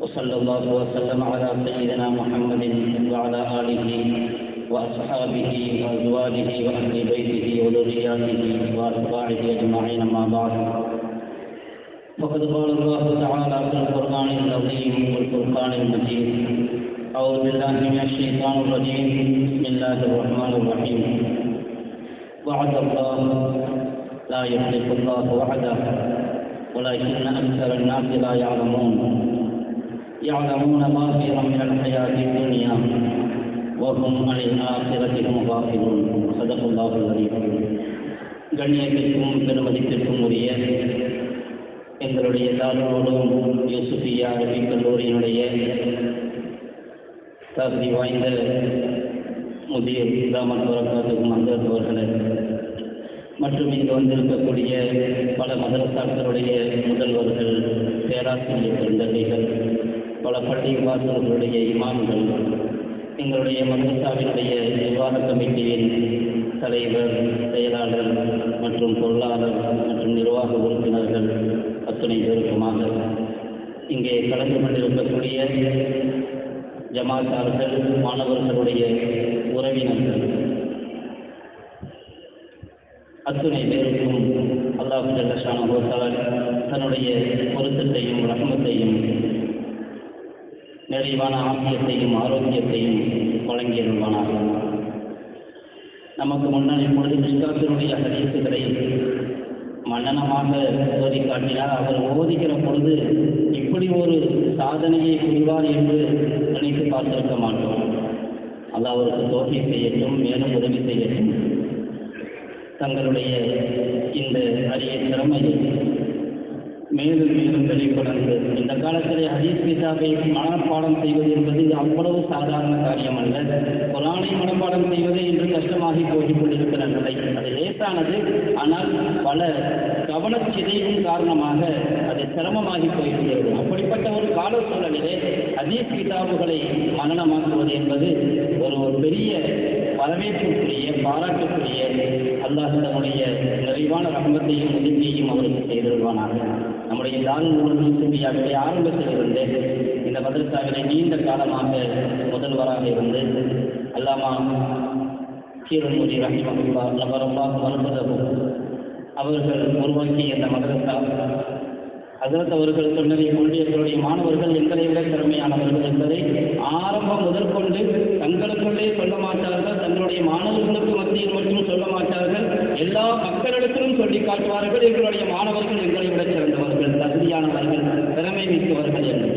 وصلى الله وسلم على سيدنا محمد وعلى آله وأصحابه وأزواجه وأهل بيته وذرياته وأتباعه أجمعين أما بعد. فقد قال الله تعالى في القرآن العظيم والفرقان المجيد أعوذ بالله من الشيطان الرجيم. بسم الله الرحمن الرحيم. وعد الله لا يخلف الله وعده ولكن أكثر الناس لا يعلمون. يعلمون ظاهرا من الحياة الدنيا وهم عن الآخرة هم غافلون صدق الله العظيم கண்ணியத்திற்கும் பெருமதிப்பிற்கும் உரிய எங்களுடைய தாழ்வோடும் யூசுஃபியா அரபி கல்லூரியினுடைய தகுதி வாய்ந்த முதிய கிராமத் வரக்காத்துக்கும் அந்த அவர்களே மற்றும் இங்கு வந்திருக்கக்கூடிய பல மதரசாக்களுடைய முதல்வர்கள் பேராசிரியர் பெருந்தகைகள் பல பள்ளிவாசல்களுடைய இமாம்கள் எங்களுடைய மதரசாவினுடைய நிர்வாக கமிட்டியின் தலைவர் செயலாளர் மற்றும் பொருளாளர் மற்றும் நிர்வாக உறுப்பினர்கள் அத்துணை பேருக்குமாக இங்கே கலந்து கொண்டிருக்கக்கூடிய ஜமாத்தார்கள் மாணவர்களுடைய உறவினர்கள் அத்துணை பேருக்கும் அல்லாஹு ஜல்லஷான தன்னுடைய பொருத்தத்தையும் ரகமத்தையும் நிறைவான ஆசியத்தையும் ஆரோக்கியத்தையும் வழங்கியிருப்பானாக நமக்கு முன்னால் இப்பொழுது மிஸ்காத்தினுடைய ஹரிசுகளை மன்னனமாக ஓதி காட்டினார். அவர் ஓதிக்கிற பொழுது இப்படி ஒரு சாதனையை புரிவார் என்று நினைத்து பார்த்திருக்க மாட்டோம். அது அவருக்கு தோல்வி செய்யட்டும் மேலும் உதவி செய்யட்டும் தங்களுடைய இந்த அரிய திறமையை மேலும் மேலும் வெளிப்படுகிறது இந்த காலத்தில் ஹதீஸ் கிதாபை மனப்பாடம் செய்வது என்பது அவ்வளவு சாதாரண காரியம் அல்ல குரானை மனப்பாடம் செய்வது இன்று கஷ்டமாகி போய் கொண்டிருக்கிற நிலை. அது லேசானது ஆனால் பல கவனச்சிதைவின் காரணமாக அது சிரமமாகி போயிருக்கிறது அப்படிப்பட்ட ஒரு கால சூழலிலே ஹதீஸ் கிதாபுகளை மனநமாக்குவது என்பது ஒரு ஒரு பெரிய வரவேற்புக்குரிய பாராட்டுக்குரிய அல்லாஹ் தன்னுடைய நிறைவான ரகமத்தையும் உதவியையும் அவருக்கு செய்திருவானார்கள் நம்முடைய தாருல் இந்தியாவிலே ஆரம்பத்தில் இருந்து இந்த மதரசாவிலே நீண்ட காலமாக முதல்வராக இருந்து அல்லாமா கீரமூரி ரஹிமகுல்லா நபரல்லா மருமதபு அவர்கள் உருவாக்கிய இந்த மதரசா ஹசரத் அவர்கள் சொன்னதை கொண்டியவர்களுடைய மாணவர்கள் எங்களை விட திறமையானவர்கள் என்பதை ஆரம்பம் முதற்கொண்டு தங்களுக்குள்ளே சொல்ல மாட்டார்கள் தங்களுடைய மாணவர்களுக்கு மத்தியில் மட்டும் சொல்ல மாட்டார்கள். எல்லா மக்களிடத்திலும் சொல்லி காட்டுவார்கள் எங்களுடைய மாணவர்கள் எங்களை விட சிறந்தவர்கள் தகுதியானவர்கள் திறமை மிக்கவர்கள் என்று.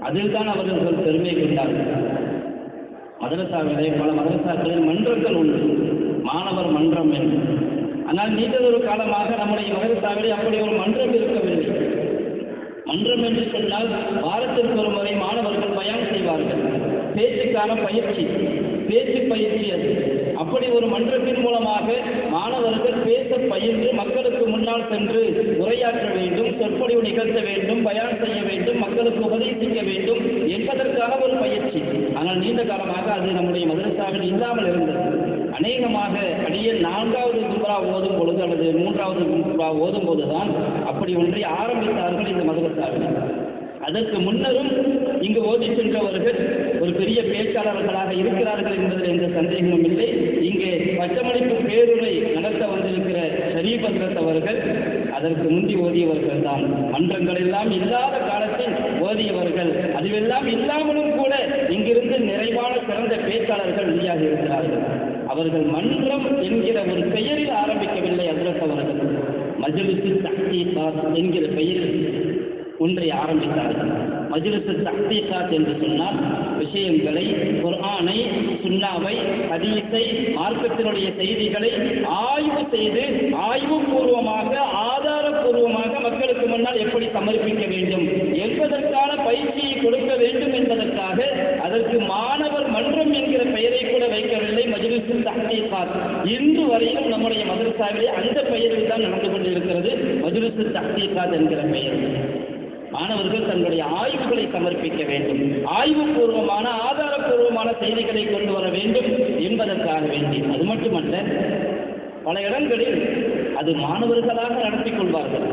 அதில் தான் அவர்கள் பெருமை கொண்டார்கள். மதரசாவிலே பல மதரசாக்களில் மன்றங்கள் உண்டு. மாணவர் மன்றம் என்று. ஆனால் நீண்டதொரு காலமாக நம்முடைய மதரசாவிலே அப்படி ஒரு மன்றம் இருக்கவில்லை. மன்றம் என்று சொன்னால் வாரத்திற்கு ஒரு முறை மாணவர்கள் பயணம் செய்வார்கள். பேச்சுக்கான பயிற்சி பேச்சு பயிற்சி அது. அப்படி ஒரு மன்றத்தின் மூலமாக மாணவர்கள் பேச பயின்று மக்களுக்கு முன்னால் சென்று உரையாற்ற வேண்டும் சொற்பொழிவு நிகழ்த்த வேண்டும் பயணம் செய்ய வேண்டும் மக்களுக்கு உபதேசிக்க வேண்டும் என்பதற்கான ஒரு பயிற்சி. ஆனால் நீண்ட காலமாக அது நம்முடைய மதரசாவில் இல்லாமல் இருந்தது. அநேகமாக அடிய நான்காவது கும்பரா ஓதும் பொழுது அல்லது மூன்றாவது கும்பரா ஓதும் போதுதான் அப்படி ஒன்றை ஆரம்பித்தார்கள் இந்த மதுரத்தார்கள் அதற்கு முன்னரும் இங்கு ஓதி சென்றவர்கள் ஒரு பெரிய பேச்சாளர்களாக இருக்கிறார்கள் என்பதில் எந்த சந்தேகமும் இல்லை. இங்கே பச்சமளிப்பு பேருரை நடத்த வந்திருக்கிற ஷரீப் ஹசரத் அவர்கள் அதற்கு முந்தி ஓதியவர்கள் தான் மன்றங்கள் எல்லாம் இல்லாத காலத்தில் ஓதியவர்கள் அதுவெல்லாம் இல்லாமலும் கூட இங்கிருந்து நிறைவான சிறந்த பேச்சாளர்கள் வெளியாக இருக்கிறார்கள். அவர்கள் மன்றம் என்கிற ஒரு பெயரில் ஆரம்பிக்கவில்லை ஹசரத் அவர்கள் மஜலிசு தஹ்தீகாத் என்கிற பெயரில் ஒன்றை ஆரம்பித்தார்கள். மஜ்லிசு தஹ்தீகாத் என்று சொன்னால் விஷயங்களை குர்ஆனை சுண்ணாவை ஹதீஸை மார்க்கத்தினுடைய செய்திகளை ஆய்வு செய்து ஆய்வுபூர்வமாக ஆ மக்களுக்கு முன்னால் எப்படி சமர்ப்பிக்க வேண்டும் என்பதற்கான பயிற்சி அதற்கு மாணவர் மன்றம் என்கிற பெயரை கூட வைக்கவில்லை மஜ்லிஸு தஹ்கீகாத் இன்று வரையிலும் நம்முடைய மதரசாவிலே அந்த பெயரில் தான் நடந்து கொண்டிருக்கிறது மஜ்லிஸு தஹ்கீகாத் என்கிற பெயர் மாணவர்கள் தங்களுடைய ஆய்வுகளை சமர்ப்பிக்க வேண்டும் ஆய்வுபூர்வமான ஆதாரபூர்வமான செய்திகளை கொண்டு வர வேண்டும் என்பதற்காக வேண்டி அது மட்டுமல்ல பல இடங்களில் அது மாணவர்களாக நடத்திக் கொள்வார்கள்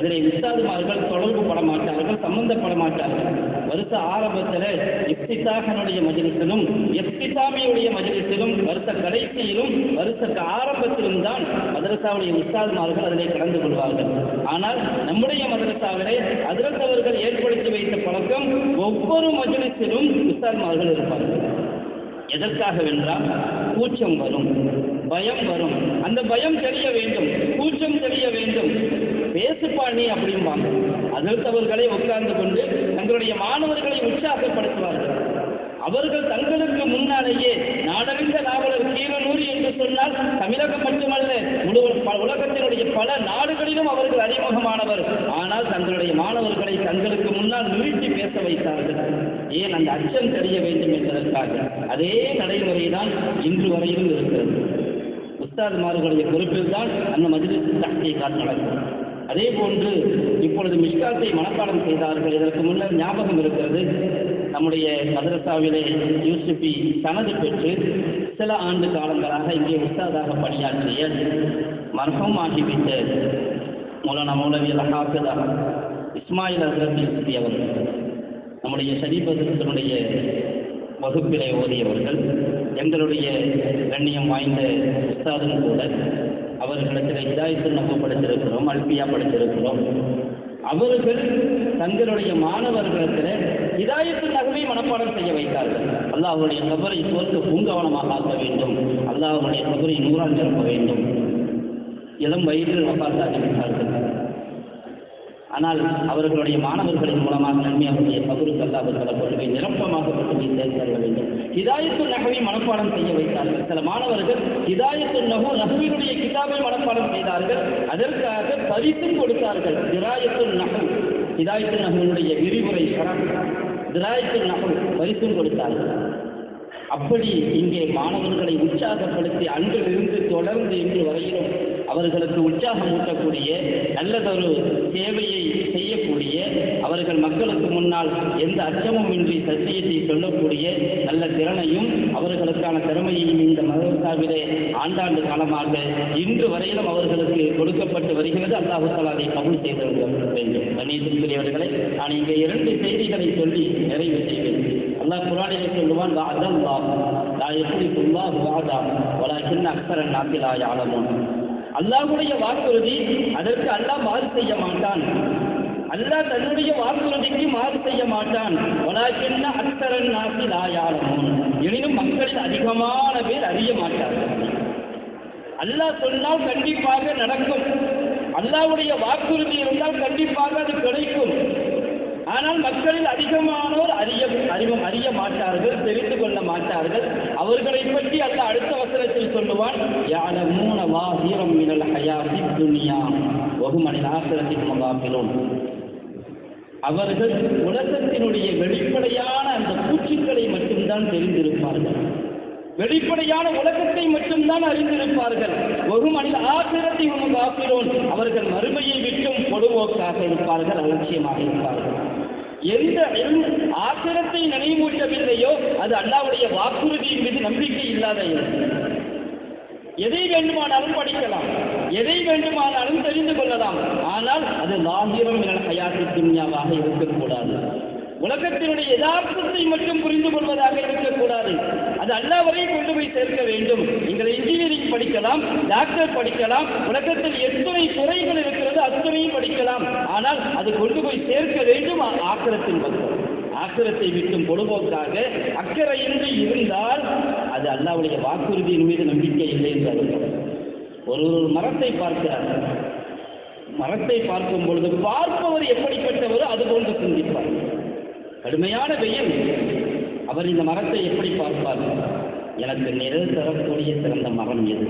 அதனை உஸ்தாதுமார்கள் தொடர்பு பட மாட்டார்கள் சம்பந்தப்பட மாட்டார்கள் வருஷ ஆரம்பத்தில் இப்திதாகனுடைய மஜிலிசிலும் எப்திதாமியுடைய மஜிலிசிலும் வருஷ கடைசியிலும் வருத்த ஆரம்பத்திலும் தான் மதரசாவுடைய உஸ்தாதுமார்கள் அதிலே கலந்து கொள்வார்கள். ஆனால் நம்முடைய மதரசாவிலே அதிரத் அவர்கள் ஏற்படுத்தி வைத்த பழக்கம் ஒவ்வொரு மஜிலிசிலும் உஸ்தாதுமார்கள் இருப்பார்கள். எதற்காக வென்றால் கூச்சம் வரும். பயம் வரும். அந்த பயம் தெரிய வேண்டும். கூச்சம் தெரிய வேண்டும். பேசுப்பா நீ அப்படிம்பாங்க. அதிர்த்தவர்களை உட்கார்ந்து கொண்டு தங்களுடைய மாணவர்களை உற்சாகப்படுத்துவார்கள். அவர்கள் தங்களுக்கு முன்னாலேயே நாடறிந்த நாவலர் கீரனூர் என்று சொன்னால் தமிழகம் மட்டுமல்ல முழு உலகத்தினுடைய பல நாடுகளிலும் அவர்கள் அறிமுகமானவர். ஆனால் தங்களுடைய மாணவர்களை தங்களுக்கு முன்னால் நிறுத்தி பேச வைத்தார்கள். ஏன் அந்த அச்சம் தெரிய வேண்டும் என்பதற்காக? அதே நடைமுறை தான் இன்று வரையிலும் இருக்கிறது. உஸ்தாதுமார்களுடைய பொறுப்பில் தான் அந்த மஜ்லிஸ் தஹ்கீகாத் நடக்கும் அதே போன்று இப்பொழுது மிஷ்காத்தை மனப்பாடம் செய்தார்கள். இதற்கு முன்னர் ஞாபகம் இருக்கிறது. நம்முடைய மதரசாவிலே யூசுஃபி தனது பெற்று சில ஆண்டு காலங்களாக இங்கே உஸ்தாதாக பணியாற்றிய மர்ஹம் ஆகிவிட்ட மௌலானா மௌலவி ஹாஃபிதா இஸ்மாயில் ஹசரத் யூசுஃபி அவர்கள் நம்முடைய ஷரீபத்தினுடைய வகுப்பிலே ஓதியவர்கள் எங்களுடைய கண்ணியம் வாய்ந்த உஸ்தாதும் கூட அவர்களிடத்தில் இதாயத்தில் நம்ம படித்திருக்கிறோம் அல்பியா படித்திருக்கிறோம். அவர்கள் தங்களுடைய மாணவர்களிடத்தில் இதாயத்து நகவை மனப்பாடம் செய்ய வைத்தார்கள். அல்லாஹுடைய அவருடைய கபரை சோர்த்து பூங்கவனமாக ஆக்க வேண்டும். அல்லாஹுடைய அவருடைய கபரை நூறால் நிரப்ப வேண்டும். இளம் வயதில் வபாத்தாகிவிட்டார்கள் ஆனால் அவர்களுடைய மாணவர்களின் மூலமாக நன்மை அவருடைய கபருக்கு அல்லாஹ் அவர்களை கொண்டு போய் நிரப்பமாக கொண்டு சேர்த்தள்ள வேண்டும். இதாயத்து நகவை மனப்பாடம் செய்ய வைத்தார்கள். சில மாணவர்கள் இதாயத்து நகு நகுவினுடைய கிதாபை மனப்பாடம் செய்தார்கள். அதற்காக பரிசு கொடுத்தார்கள். திராயத்து நகு இதாயத்து நகுவினுடைய விரிவுரை சரம் திராயத்து நகு பரிசும் கொடுத்தார்கள். அப்படி இங்கே மாணவர்களை உற்சாகப்படுத்தி அன்றிலிருந்து தொடர்ந்து இன்று வரையிலும் அவர்களுக்கு உற்சாகம் ஊட்டக்கூடிய நல்லதொரு சேவையை செய்யக்கூடிய அவர்கள் மக்களுக்கு முன்னால் எந்த அச்சமும் இன்றி சத்தியத்தை சொல்லக்கூடிய நல்ல திறனையும் அவர்களுக்கான திறமையையும் இந்த மதத்தாவிலே ஆண்டாண்டு காலமாக இன்று வரையிலும் அவர்களுக்கு கொடுக்கப்பட்டு வருகிறது. அல்லாஹு அதை கபுல் செய்து வேண்டும் கண்ணியத்திற்குரியவர்களை நான் இங்கே இரண்டு செய்திகளை சொல்லி நிறைவு செய்வேன். அல்லாஹ் குரானிலே சொல்லுவான் வாதல்லாஹ் லா யக்லிஃபுல்லாஹு வாதா வலாக்கின் அக்ஸரன் நாசி லா யஅலமூன். அல்லாஹ்வுடைய வாக்குறுதி அதற்கு அல்லாஹ் மாறு செய்ய மாட்டான். அல்லாஹ் தன்னுடைய வாக்குறுதிக்கு மாறு செய்ய மாட்டான். வலாக்கின் அக்ஸரன் நாசி எனினும் மக்களில் அதிகமான பேர் அறிய மாட்டார்கள். அல்லாஹ் சொன்னால் கண்டிப்பாக நடக்கும். அல்லாவுடைய வாக்குறுதி இருந்தால் கண்டிப்பாக அது கிடைக்கும். ஆனால் மக்களில் அதிகமானோர் அறிய அறிவம் அறிய மாட்டார்கள் தெரிந்து கொள்ள மாட்டார்கள். அவர்களை பற்றி அல்ல அடுத்த வசனத்தில் சொல்லுவான் யாலமூன வீரம் மினல் ஹயாத்தி துனியா வகுமனில் ஆசிரத்தின் மகாபிலும் அவர்கள் உலகத்தினுடைய வெளிப்படையான அந்த பூச்சிக்களை மட்டும்தான் தெரிந்திருப்பார்கள். வெளிப்படையான உலகத்தை மட்டும்தான் அறிந்திருப்பார்கள். ஒரு மனித ஆசிரத்தை உனக்கு அவர்கள் மறுமையை விட்டும் பொதுவோக்காக இருப்பார்கள் அலட்சியமாக இருப்பார்கள். எந்த இல் ஆசிரத்தை நினைவூட்டவில்லையோ அது அல்லாவுடைய வாக்குறுதியின் மீது நம்பிக்கை இல்லாத எதை வேண்டுமானாலும் படிக்கலாம். எதை வேண்டுமானாலும் தெரிந்து கொள்ளலாம். ஆனால் அது லாகிரம் என ஹயாசி துன்யாவாக இருக்கக்கூடாது. உலகத்தினுடைய யதார்த்தத்தை மட்டும் புரிந்து கொள்வதாக இருக்கக்கூடாது. அது அல்லாவரை கொண்டு போய் சேர்க்க வேண்டும். நீங்கள் இன்ஜினியரிங் படிக்கலாம் டாக்டர் படிக்கலாம் உலகத்தில் எத்தனை துறைகள் இருக்கலாம் ஆனால் அது கொண்டு போய் சேர்க்க வேண்டும் ஆக்கிரத்தின் பக்கம் ஆக்கிரத்தை விட்டும் பொழுதுபோக்காக அக்கறையின்றி இருந்தால் அது அல்லாவுடைய வாக்குறுதியின் மீது நம்பிக்கை இல்லை என்று அர்த்தம். ஒரு ஒரு மரத்தை பார்க்கிறார்கள் மரத்தை பார்க்கும் பொழுது பார்ப்பவர் எப்படிப்பட்டவரோ அது போன்று சிந்திப்பார். கடுமையான வெயில். அவர் இந்த மரத்தை எப்படி பார்ப்பார்? எனக்கு நிழல் தரக்கூடிய சிறந்த மரம் எது?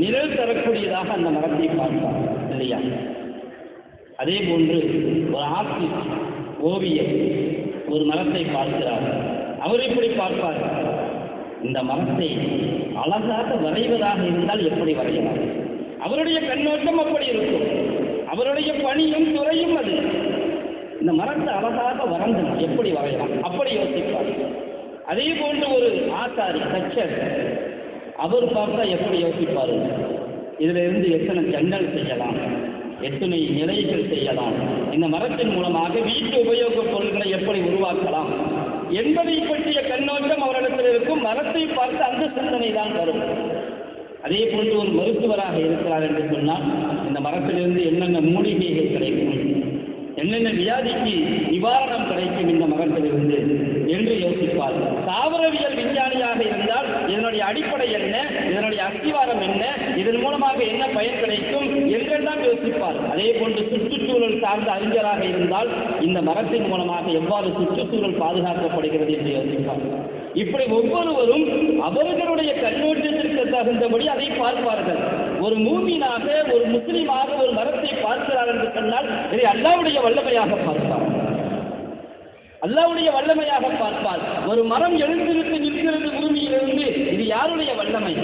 நிழல் தரக்கூடியதாக அந்த மரத்தை பார்ப்பார் இல்லையா? அதே போன்று ஒரு ஆசி ஓவியர் ஒரு மரத்தை பார்க்கிறார். அவர் இப்படி பார்ப்பார்? இந்த மரத்தை அழகாக வரைவதாக இருந்தால் எப்படி வரையலாம்? அவருடைய கண்ணோட்டம் அப்படி இருக்கும். அவருடைய பணியும் துறையும் அது. இந்த மரத்தை அழகாக வரைந்தன எப்படி வரையலாம்? அப்படி யோசிப்பார். அதே போன்று ஒரு ஆசாரி கச்சர் அவர் பார்த்தா எப்படி யோசிப்பார்? இதுல இருந்து எத்தனை ஜன்னல் செய்யலாம்? எத்தனை நிலைகள் செய்யலாம்? இந்த மரத்தின் மூலமாக வீட்டு உபயோகப் பொருட்களை எப்படி உருவாக்கலாம்? என்பதை பற்றிய கண்ணோட்டம் அவரிடத்தில் இருக்கும். மரத்தை பார்த்து அந்த சிந்தனை தான் வரும். அதே போன்று ஒரு மருத்துவராக இருக்கிறார் என்று சொன்னால் இந்த மரத்திலிருந்து என்னென்ன மூலிகைகள் கிடைக்கும்? என்னென்ன வியாதிக்கு நிவாரணம் கிடைக்கும் இந்த மரத்திலிருந்து என்று யோசிப்பார். தாவரவியல் விஞ்ஞானியாக இருந்தால் இதனுடைய அடிப்படை என்ன? இதனுடைய அஸ்திவாரம் என்ன? இதன் மூலமாக என்ன பயன் கிடைக்கும்? என்றெல்லாம் அதே போன்று சுற்றுச்சூழல் சார்ந்த அறிஞராக இருந்தால் இந்த மரத்தின் மூலமாக எவ்வாறு சுற்றுச்சூழல் பாதுகாக்கப்படுகிறது என்று யோசிப்பார் இப்படி ஒவ்வொருவரும் அவர்களுடைய கண்ணோட்டத்திற்கு தகுந்தபடி அதை பார்ப்பார்கள். ஒரு மூமினாக ஒரு முஸ்லீமாக ஒரு மரத்தை பார்க்கிறார் என்று சொன்னால் இதை அல்லாவுடைய வல்லமையாக பார்ப்பார். அல்லாவுடைய வல்லமையாக பார்ப்பார். ஒரு மரம் எழுந்திருந்து நிற்கிறது பூமியிலிருந்து இது யாருடைய வல்லமை?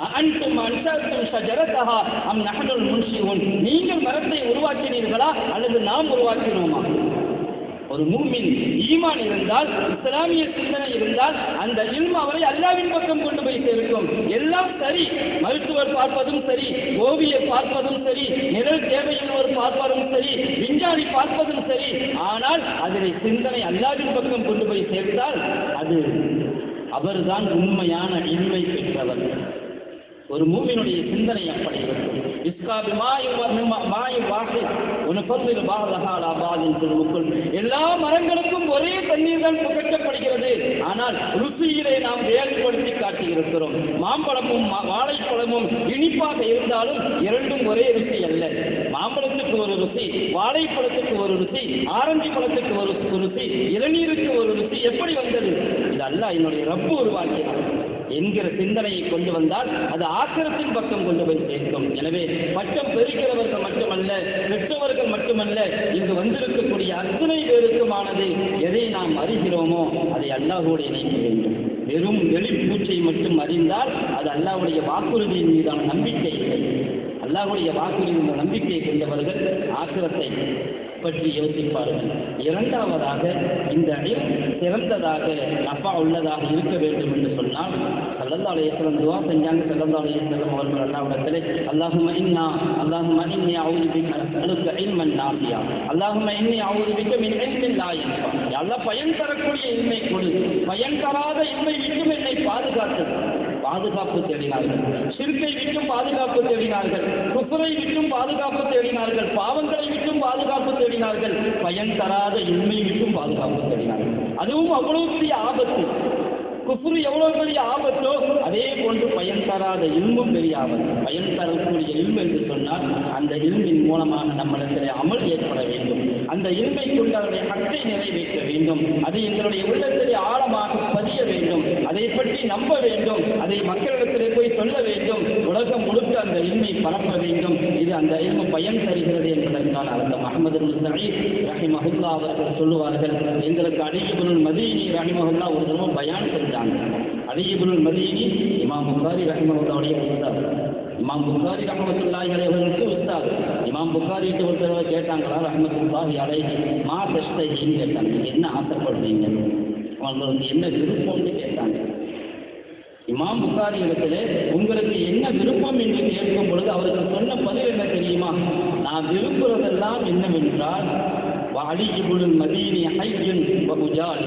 அன்றும் அன்சாத்தும் ஷஜரத்தஹா அம் நஹனுல் முன்ஷிவுன் நீங்கள் மரத்தை உருவாக்கினீர்களா அல்லது நாம் உருவாக்கினோமா? ஒரு மூமின் ஈமான் இருந்தால் இஸ்லாமிய சிந்தனை இருந்தால் அந்த இல்ம அவரை அல்லாவின் பக்கம் கொண்டு போய் சேர்க்கும். எல்லாம் சரி. மருத்துவர் பார்ப்பதும் சரி. ஓவியர் பார்ப்பதும் சரி. நிழல் தேவையுள்ளவர் பார்ப்பதும் சரி. விஞ்ஞானி பார்ப்பதும் சரி. ஆனால் அதனை சிந்தனை அல்லாவின் பக்கம் கொண்டு போய் சேர்த்தால் அது அவர்தான் உண்மையான இன்மை பெற்றவர். ஒரு மூவினுடைய சிந்தனை அப்படி இஸ்காபி மாயும் மாயும் வாக்கு உனப்பதில் பாலகால் அபாதின் திருமுக்குள். எல்லா மரங்களுக்கும் ஒரே தண்ணீர் தான் புகட்டப்படுகிறது ஆனால் ருசியிலே நாம் வேறுபடுத்தி காட்டியிருக்கிறோம். மாம்பழமும் மா- வாழைப்பழமும் இனிப்பாக இருந்தாலும் இரண்டும் ஒரே ருசி அல்ல. மாம்பழத்துக்கு ஒரு ருசி வாழைப்பழத்துக்கு ஒரு ருசி ஆரஞ்சு பழத்துக்கு ஒரு ருசி இளநீருக்கு ஒரு ருசி. எப்படி வந்தது? இது அல்ல என்னுடைய ரப்பு உருவாக்கினார். என்கிற சிந்தனையை கொண்டு வந்தால் அது ஆக்கிரத்தின் பக்கம் கொண்டு போய் சேர்க்கும். எனவே பட்டம் பெறுகிறவர்கள் மட்டுமல்ல பெற்றவர்கள் மட்டுமல்ல இங்கு வந்திருக்கக்கூடிய அத்தனை பேருக்குமானது எதை நாம் அறிகிறோமோ அதை அல்லாஹோடு இணைக்க வேண்டும். வெறும் வெளிப்பூச்சை மட்டும் அறிந்தால் அது அல்லாவுடைய வாக்குறுதியின் மீதான நம்பிக்கை இல்லை. அல்லாவுடைய வாக்குறுதி இந்த நம்பிக்கையை கொண்டவர்கள் ஆக்கிரத்தை பற்றி யோசிப்பார்கள். இரண்டாவதாக இந்த இல் சிறந்ததாக நப்பா உள்ளதாக இருக்க வேண்டும் என்று சொன்னால் சல்லல்லா அலையம் துவா செஞ்சாங்க. சல்லல்லா அலையம் அவர்கள் இன்னா இன்னி நாசியா இன்னி மின் எல்லாம் பயன் தரக்கூடிய இன்மை கொடு. பயன் தராத இன்மை விட்டும் என்னை பாதுகாப்பு தேடினார்கள். சிறுக்கை விட்டும் பாதுகாப்பு தேடினார்கள். குப்புரை விட்டும் பாதுகாப்பு தேடினார்கள் பாவங்களை விட்டும் பாதுகாப்பு தேடினார்கள் பயன் தராத இன்மை விட்டும் பாதுகாப்பு தருகிறார் அதுவும் அவ்வளவு பெரிய ஆபத்து. குஃப்ரு எவ்வளவு பெரிய ஆபத்தோ அதே போன்று பயன் தராத இல்மும் பெரிய ஆபத்து. பயன் தரக்கூடிய இல்மு என்று சொன்னால் அந்த இல்மின் மூலமாக நம்மிடத்திலே அமல் ஏற்பட வேண்டும். அந்த இல்மை கொண்டு அவருடைய ஹக்கை நிறைவேற்ற வேண்டும். அது எங்களுடைய உள்ளத்திலே ஆழமாக பதிய வேண்டும். அதை பற்றி நம்ப வேண்டும். அதை மக்களிடத்திலே போய் சொல்ல வேண்டும். உலகம் முழுக்க அந்த இன்மை பரப்ப வேண்டும். இது அந்த இன்மை பயன் தருகிறது என்பதற்கான அர்த்தம் அகமது ரஹிமஹுல்லா அவர்கள் சொல்லுவார்கள். எங்களுக்கு அடிபுல் மதீனி ரஹிமஹுல்லா ஒரு தடவை பயான் செஞ்சாங்க அலிபுல் மதீனி இமாம் புகாரி ரஹிமஹுல்லாவுடைய உஸ்தாத். இமாம் புகாரி ரஹமத்துல்லாஹி அலைஹிக்கு உஸ்தாத். இமாம் புகாரிட்டு ஒரு தடவை கேட்டாங்களா ரஹமத்துல்லாஹி அலைஹி மா தஸ்தைன்னு கேட்டாங்க. என்ன ஆசைப்படுறீங்க? உங்களுக்கு என்ன விருப்பம்னு கேட்டாங்க. இமாம் புகாரி இடத்துல உங்களுக்கு என்ன விருப்பம் என்று கேட்கும் பொழுது அவர்கள் சொன்ன பதில் என்ன தெரியுமா? நான் விரும்புவதெல்லாம் என்னவென்றால் அலிபுல் மதீனி ஹையன் பகுஜால்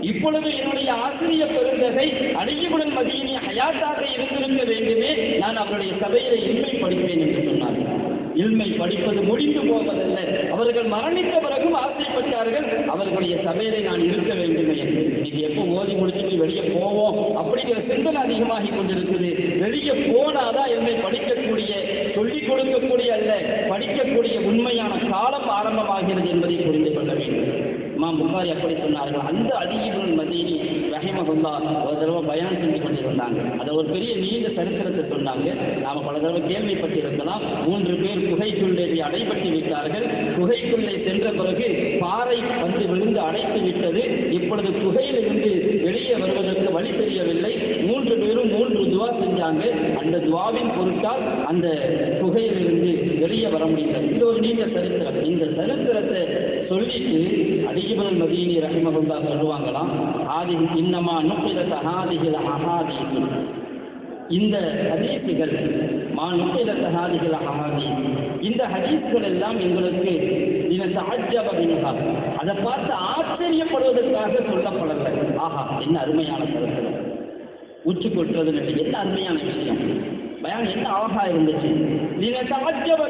இப்பொழுது என்னுடைய ஆசிரிய பெருந்தகை அலிபுல் மதீனி ஹயாத்தாக இருந்திருக்க வேண்டுமே நான் அவருடைய சபையில இன்மை படிப்பேன் என்று சொன்னார். இல்மை படிப்பது முடிந்து போவதல்ல. அவர்கள் மரணித்த பிறகும் ஆசைப்பட்டார்கள். அவர்களுடைய சபையிலே நான் இருக்க வேண்டுமே. என்று எப்போ ஓதி முடிச்சுட்டு வெளியே போவோம்? அப்படிங்கிற சிந்தனை அதிகமாகி கொண்டிருக்குது. வெளியே போனாதான் என்னை படிக்கக்கூடிய சொல்லிக் கொடுக்கக்கூடிய அல்ல படிக்கக்கூடிய உண்மையான காலம் ஆரம்பமாகிறது என்பதை புரிந்து கொள்ள வேண்டும். மா புகாரி அப்படி சொன்னார்கள். அந்த அடியிபுல் மதீனி ரஹிமகுல்லா ஒரு தடவை பயணம் செஞ்சு கொண்டிருந்தாங்க. அதை ஒரு பெரிய நீண்ட சரித்திரத்தை சொன்னாங்க. நாம பல தடவை கேள்விப்பட்டிருக்கலாம். மூன்று பேர் குகைக்குள்ளே அடைபட்டு விட்டார்கள். குகைக்குள்ளே சென்ற பிறகு பாறை வந்து விழுந்து அடைத்து விட்டது. இப்பொழுது இப்பொழுது குகையிலிருந்து வெளியே வருவதற்கு வழி தெரியவில்லை. மூன்று பேரும் மூன்று துவா செஞ்சாங்க. அந்த துவாவின் பொருட்டால் அந்த குகையிலிருந்து வெளியே வர முடியல. இது ஒரு நீண்ட சரித்திரம். இந்த சரித்திரத்தை சொல்லிட்டு அதிகபதல் மதீனி ரஹிமகுந்தா சொல்லுவாங்களாம் ஆதி இன்னமா நுப்பித சஹாதிகள் அஹாதி இந்த ஹதீசுகள் மா நுப்பில சஹாதிகள் அஹாதி இந்த ஹதீஸ்கள் எல்லாம் எங்களுக்கு இந்த தாஜ்ஜப அதை பார்த்து ஆச்சரியப்படுவதற்காக சொல்லப்படலை ஆஹா என்ன அருமையான கருத்து. உச்சி கொட்டுறது என்ன அருமையான விஷயம். பயம் என்ன அழகா இருந்துச்சு? நீங்க தாஜ்ஜப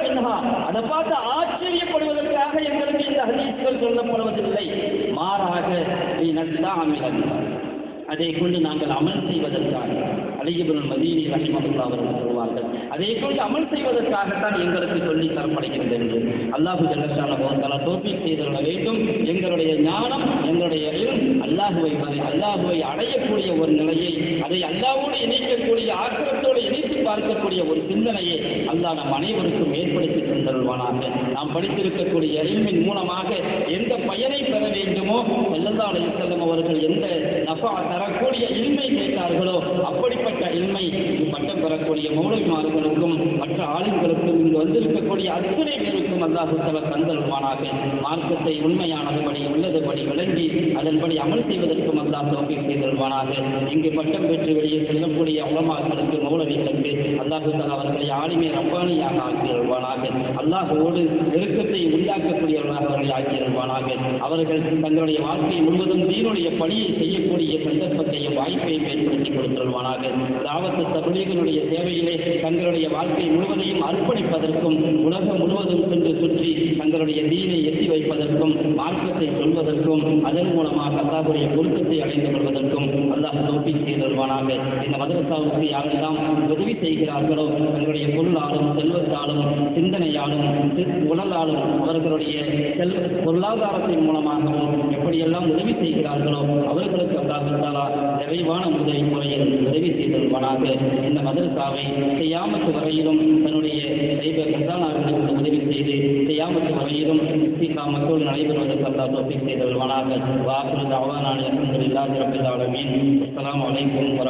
அதை பார்த்து ஆச்சரியப்படுவதற்காக எங்களுக்கு இந்த ஹதீஸ்கள் சொல்லப்படுவதில்லை மாறாக நீ நட்டா அமிலன் அதை கொண்டு நாங்கள் அமல் செய்வதற்காக அலிபுரன் மதீனி ரஹிமகுல்லா அவர்கள் சொல்வார்கள். அதை கொண்டு அமல் செய்வதற்காகத்தான் எங்களுக்கு சொல்லி தரப்படுகிறது என்று. அல்லாஹு ஜல்லஷான தோப்பி செய்தல வேண்டும் எங்களுடைய ஞானம் எங்களுடைய இல்ம் அல்லாஹுவை அல்லாஹுவை அடையக்கூடிய ஒரு நிலையை அதை அல்லாஹோடு இணைக்கக்கூடிய ஆக்கிரத்தோடு இணைத்து பார்க்கக்கூடிய ஒரு சிந்தனையை அல்லாஹ் நம் அனைவருக்கும் ஏற்படுத்தி தந்தருள்வானாக. நாம் படித்திருக்கக்கூடிய அறிவின் மூலமாக எந்த பயனை பெற வேண்டுமோ செல்லல்லா அலையுசல்லம் அவர்கள் எந்த நஃபா தரக்கூடிய இன்மை கேட்டார்களோ அப்படிப்பட்ட இன்மை பட்டம் பெறக்கூடிய மௌலவிமார்களுக்கும் மற்ற ஆளுங்களுக்கும் இங்கு வந்திருக்கக்கூடிய அத்தனை பேருக்கும் அல்லாஹு தந்தருவானாக மார்க்கத்தை உண்மையானதுபடி உள்ளதுபடி விளங்கி அதன்படி அமல் செய்வதற்கும் அல்லாஹ் தோப்பி செய்திருவானாக இங்கு பட்டம் பெற்று வெளியே செல்லக்கூடிய உலமாக்களுக்கு மௌலவிகளுக்கு அல்லாஹு அவர்களை ஆளுமை ரப்பானியாக ஆக்கியிருவானாக அல்லாஹோடு நெருக்கத்தை உண்டாக்கக்கூடியவர்களாக அவர்களை ஆக்கியிருவானாக அவர்கள் தங்களுடைய வாழ்க்கை முழுவதும் தீனுடைய பணியை செய்யக்கூடிய சந்தர்ப்பத்தையும் வாய்ப்பையும் ஏற்படுத்தி கொடுத்துள்வானாக தாவத்து தபிலீகனுடைய சேவையிலே தங்களுடைய வாழ்க்கை முழுவதையும் அர்ப்பணிப்பதற்கும் உலகம் முழுவதும் சென்று சுற்றி தங்களுடைய தீனை எத்தி வைப்பதற்கும் மார்க்கத்தை சொல்வதற்கும் அதன் மூலமாக அல்லாஹுடைய பொருத்தத்தை அடைந்து செய்தல்வானாக இந்த மதரசாவுக்கு யாரெல்லாம் உதவி செய்கிறார்களோ தங்களுடைய பொருளாலும் செல்வத்தாலும் சிந்தனையாலும் உடலாலும் அவர்களுடைய செல் பொருளாதாரத்தின் மூலமாகவும் எப்படியெல்லாம் உதவி செய்கிறார்களோ அவர்களுக்கு அல்லாஹாலா நிறைவான உதவி முறையில் உதவி செய்திருப்பனாக இந்த மதரசாவை செய்யாமத்து வரையிலும் தன்னுடைய தெய்வ கசானாவிற்கு உதவி செய்து செய்யாமத்து வரையிலும் மக்கள் நடைபெறுவதற்கு அல்லா தொப்பி செய்தல்வானாக வாக்குறுதி அவானான அலமதுல்லாஹி ரபில் ஆலமீன். அஸ்லாம் வலைக்கும் வர